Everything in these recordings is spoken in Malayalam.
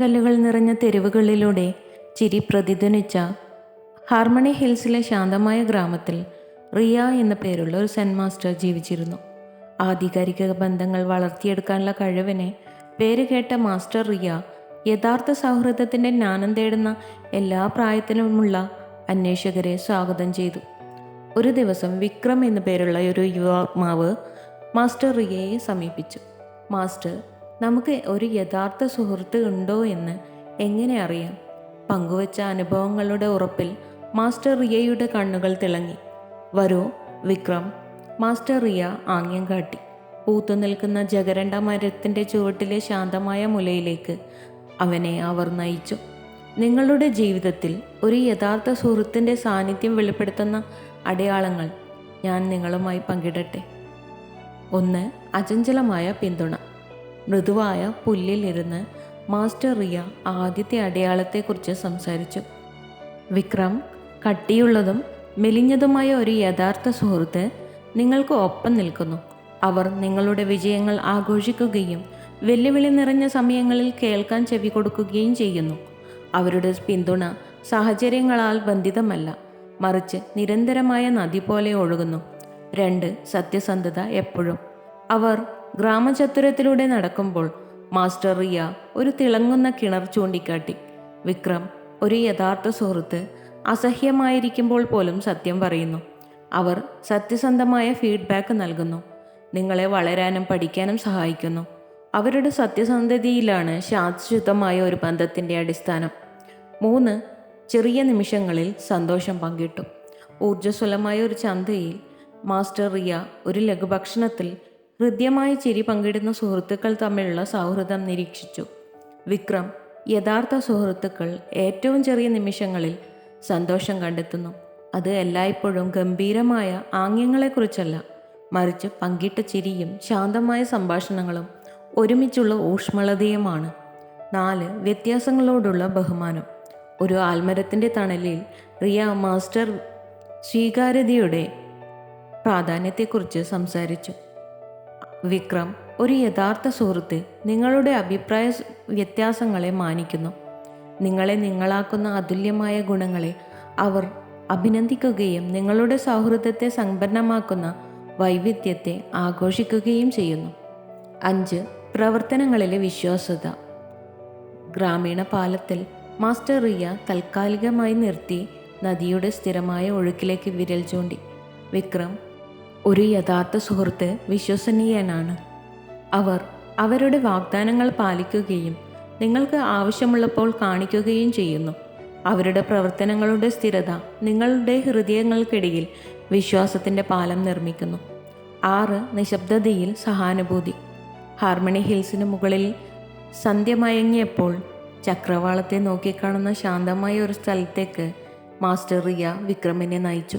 കല്ലുകൾ നിറഞ്ഞ തെരുവുകളിലൂടെ ചിരി പ്രതിധ്വനിച്ച ഹാർമണി ഹിൽസിലെ ശാന്തമായ ഗ്രാമത്തിൽ റിയ എന്ന പേരുള്ള ഒരു സെൻ മാസ്റ്റർ ജീവിച്ചിരുന്നു. ആധികാരിക ബന്ധങ്ങൾ വളർത്തിയെടുക്കാനുള്ള കഴിവിനെ പേരുകേട്ട മാസ്റ്റർ റിയ യഥാർത്ഥ സൗഹൃദത്തിന്റെ ജ്ഞാനം തേടുന്ന എല്ലാ പ്രായത്തിലുമുള്ള അന്വേഷകരെ സ്വാഗതം ചെയ്തു. ഒരു ദിവസം വിക്രം എന്നു പേരുള്ള ഒരു യുവാത്മാവ് മാസ്റ്റർ റിയയെ സമീപിച്ചു. മാസ്റ്റർ നമുക്ക് ഒരു യഥാർത്ഥ സുഹൃത്ത് ഉണ്ടോ എന്ന് എങ്ങനെ അറിയാം? പങ്കുവച്ച അനുഭവങ്ങളുടെ ഉറപ്പിൽ മാസ്റ്റർ റിയയുടെ കണ്ണുകൾ തിളങ്ങി. വരൂ വിക്രം മാസ്റ്റർ റിയ ആംഗ്യം കാട്ടി. പൂത്തു നിൽക്കുന്ന ജഗരണ്ട മരത്തിന്റെ ചുവട്ടിലെ ശാന്തമായ മുലയിലേക്ക് അവനെ അവർ നയിച്ചു. നിങ്ങളുടെ ജീവിതത്തിൽ ഒരു യഥാർത്ഥ സുഹൃത്തിന്റെ സാന്നിധ്യം വെളിപ്പെടുത്തുന്ന അടയാളങ്ങൾ ഞാൻ നിങ്ങളുമായി പങ്കിടട്ടെ. ഒന്ന് അചഞ്ചലമായ പിന്തുണ. മൃദുവായ പുല്ലിലിരുന്ന് മാസ്റ്റർ റിയ ആദ്യത്തെ അടയാളത്തെക്കുറിച്ച് സംസാരിച്ചു. വിക്രം കട്ടിയുള്ളതും മെലിഞ്ഞതുമായ ഒരു യഥാർത്ഥ സുഹൃത്ത് നിങ്ങൾക്ക് ഒപ്പം നിൽക്കുന്നു. അവർ നിങ്ങളുടെ വിജയങ്ങൾ ആഘോഷിക്കുകയും വെല്ലുവിളി നിറഞ്ഞ സമയങ്ങളിൽ കേൾക്കാൻ ചെവി കൊടുക്കുകയും ചെയ്യുന്നു. അവരുടെ പിന്തുണ സാഹചര്യങ്ങളാൽ ബന്ധിതമല്ല മറിച്ച് നിരന്തരമായ നദി പോലെ ഒഴുകുന്നു. രണ്ട് സത്യസന്ധത എപ്പോഴും. അവർ ഗ്രാമചത്തുരത്തിലൂടെ നടക്കുമ്പോൾ മാസ്റ്റർ റിയ ഒരു തിളങ്ങുന്ന കിണർ ചൂണ്ടിക്കാട്ടി. വിക്രം ഒരു യഥാർത്ഥ സുഹൃത്ത് അസഹ്യമായിരിക്കുമ്പോൾ പോലും സത്യം പറയുന്നു. അവർ സത്യസന്ധമായ ഫീഡ്ബാക്ക് നൽകുന്നു. നിങ്ങളെ വളരാനും പഠിക്കാനും സഹായിക്കുന്നു. അവരുടെ സത്യസന്ധതയിലാണ് ശാസ്ത്രശുദ്ധമായ ഒരു ബന്ധത്തിന്റെ അടിസ്ഥാനം. മൂന്ന് ചെറിയ നിമിഷങ്ങളിൽ സന്തോഷം പങ്കിട്ടു. ഊർജസ്വലമായ ഒരു ചന്തയിൽ മാസ്റ്റർ റിയ ഒരു ലഘുഭക്ഷണത്തിൽ ഹൃദ്യമായ ചിരി പങ്കിടുന്ന സുഹൃത്തുക്കൾ തമ്മിലുള്ള സൗഹൃദം നിരീക്ഷിച്ചു. വിക്രം യഥാർത്ഥ സുഹൃത്തുക്കൾ ഏറ്റവും ചെറിയ നിമിഷങ്ങളിൽ സന്തോഷം കണ്ടെത്തുന്നു. അത് എല്ലായ്പ്പോഴും ഗംഭീരമായ ആംഗ്യങ്ങളെക്കുറിച്ചല്ല. മറിച്ച് പങ്കിട്ട ചിരിയും ശാന്തമായ സംഭാഷണങ്ങളും ഒരുമിച്ചുള്ള ഊഷ്മളതയുമാണ്. നാല് വ്യത്യാസങ്ങളോടുള്ള ബഹുമാനം. ഒരു ആൽമരത്തിന്റെ തണലിൽ റിയ മാസ്റ്റർ സ്വീകാര്യതയുടെ പ്രാധാന്യത്തെക്കുറിച്ച് സംസാരിച്ചു. വിക്രം ഒരു യഥാർത്ഥ സുഹൃത്ത് നിങ്ങളുടെ അഭിപ്രായ വ്യത്യാസങ്ങളെ മാനിക്കുന്നു. നിങ്ങളെ നിങ്ങളാക്കുന്ന അതുല്യമായ ഗുണങ്ങളെ അവർ അഭിനന്ദിക്കുകയും നിങ്ങളുടെ സൗഹൃദത്തെ സമ്പന്നമാക്കുന്ന വൈവിധ്യത്തെ ആഘോഷിക്കുകയും ചെയ്യുന്നു. അഞ്ച് പ്രവർത്തനങ്ങളിലെ വിശ്വാസത ഗ്രാമീണ പാലത്തിൽ മാസ്റ്റർ റിയ താൽക്കാലികമായി നിർത്തി നദിയുടെ സ്ഥിരമായ ഒഴുക്കിലേക്ക് വിരൽ ചൂണ്ടി. വിക്രം ഒരു യഥാർത്ഥ സുഹൃത്ത് വിശ്വസനീയനാണ്. അവർ അവരുടെ വാഗ്ദാനങ്ങൾ പാലിക്കുകയും നിങ്ങൾക്ക് ആവശ്യമുള്ളപ്പോൾ കാണിക്കുകയും ചെയ്യുന്നു. അവരുടെ പ്രവർത്തനങ്ങളുടെ സ്ഥിരത നിങ്ങളുടെ ഹൃദയങ്ങൾക്കിടയിൽ വിശ്വാസത്തിന്റെ പാലം നിർമ്മിക്കുന്നു. ആറ് നിശബ്ദതയിൽ സഹാനുഭൂതി. ഹാർമണി ഹിൽസിന് മുകളിൽ സന്ധ്യ മയങ്ങിയപ്പോൾ ചക്രവാളത്തെ നോക്കിക്കാണുന്ന ശാന്തമായ ഒരു സ്ഥലത്തേക്ക് മാസ്റ്റർ റിയ വിക്രമിനെ നയിച്ചു.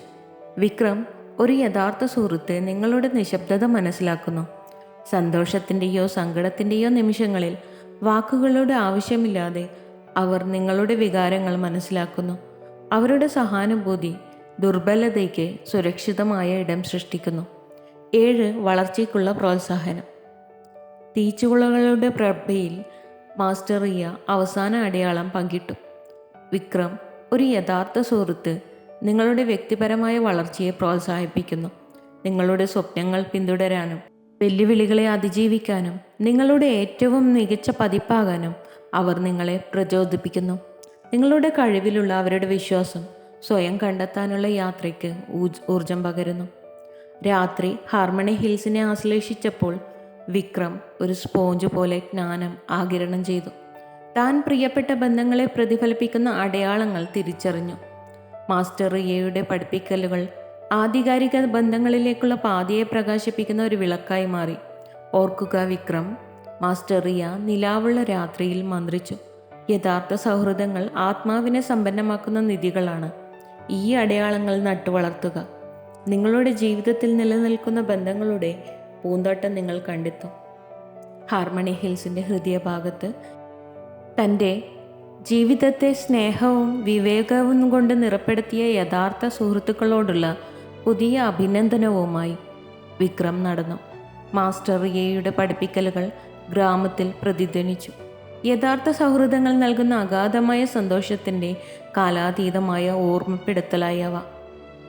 വിക്രം ഒരു യഥാർത്ഥ സുഹൃത്ത് നിങ്ങളുടെ നിശബ്ദത മനസ്സിലാക്കുന്നു. സന്തോഷത്തിന്റെയോ സങ്കടത്തിന്റെയോ നിമിഷങ്ങളിൽ വാക്കുകളുടെ ആവശ്യമില്ലാതെ അവർ നിങ്ങളുടെ വികാരങ്ങൾ മനസ്സിലാക്കുന്നു. അവരുടെ സഹാനുഭൂതി ദുർബലതയ്ക്ക് സുരക്ഷിതമായ ഇടം സൃഷ്ടിക്കുന്നു. ഏഴ് വളർച്ചയ്ക്കുള്ള പ്രോത്സാഹനം. തീച്ചുളകളുടെ പ്രഭയിൽ മാസ്റ്ററിയ അവസാന അടയാളം പങ്കിട്ടു. വിക്രം ഒരു യഥാർത്ഥ സുഹൃത്ത് നിങ്ങളുടെ വ്യക്തിപരമായ വളർച്ചയെ പ്രോത്സാഹിപ്പിക്കുന്നു. നിങ്ങളുടെ സ്വപ്നങ്ങൾ പിന്തുടരാനും വെല്ലുവിളികളെ അതിജീവിക്കാനും നിങ്ങളുടെ ഏറ്റവും മികച്ച പതിപ്പാകാനും അവർ നിങ്ങളെ പ്രചോദിപ്പിക്കുന്നു. നിങ്ങളുടെ കഴിവിലുള്ള അവരുടെ വിശ്വാസം സ്വയം കണ്ടെത്താനുള്ള യാത്രയ്ക്ക് ഊർജ് പകരുന്നു. രാത്രി ഹാർമണി ഹിൽസിനെ ആശ്ലേഷിച്ചപ്പോൾ വിക്രം ഒരു സ്പോഞ്ച് പോലെ ജ്ഞാനം ആകിരണം ചെയ്തു. താൻ പ്രിയപ്പെട്ട ബന്ധങ്ങളെ പ്രതിഫലിപ്പിക്കുന്ന അടയാളങ്ങൾ തിരിച്ചറിഞ്ഞു. മാസ്റ്റർ റിയയുടെ പഠിപ്പിക്കലുകൾ ആധികാരിക ബന്ധങ്ങളിലേക്കുള്ള പാതയെ പ്രകാശിപ്പിക്കുന്ന ഒരു വിളക്കായി മാറി. ഓർക്കുക വിക്രം മാസ്റ്റർ റിയ നിലാവുള്ള രാത്രിയിൽ മന്ത്രിച്ചു. യഥാർത്ഥ സൗഹൃദങ്ങൾ ആത്മാവിനെ സമ്പന്നമാക്കുന്ന നിധികളാണ്. ഈ അടയാളങ്ങൾ നട്ടുവളർത്തുക. നിങ്ങളുടെ ജീവിതത്തിൽ നിലനിൽക്കുന്ന ബന്ധങ്ങളുടെ പൂന്തോട്ടം നിങ്ങൾ കണ്ടെത്തും. ഹാർമണി ഹിൽസിന്റെ ഹൃദയഭാഗത്ത് തന്റെ ജീവിതത്തെ സ്നേഹവും വിവേകവും കൊണ്ട് നിറപ്പെടുത്തിയ യഥാർത്ഥ സുഹൃത്തുക്കളോടുള്ള പുതിയ അഭിനന്ദനവുമായി വിക്രം നടന്നു. മാസ്റ്റർ എയുടെ പഠിപ്പിക്കലുകൾ ഗ്രാമത്തിൽ പ്രതിധ്വനിച്ചു. യഥാർത്ഥ സൗഹൃദങ്ങൾ നൽകുന്ന അഗാധമായ സന്തോഷത്തിന്റെ കാലാതീതമായ ഓർമ്മപ്പെടുത്തലായവ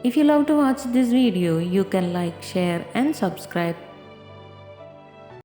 if you love to watch this video you can like share and subscribe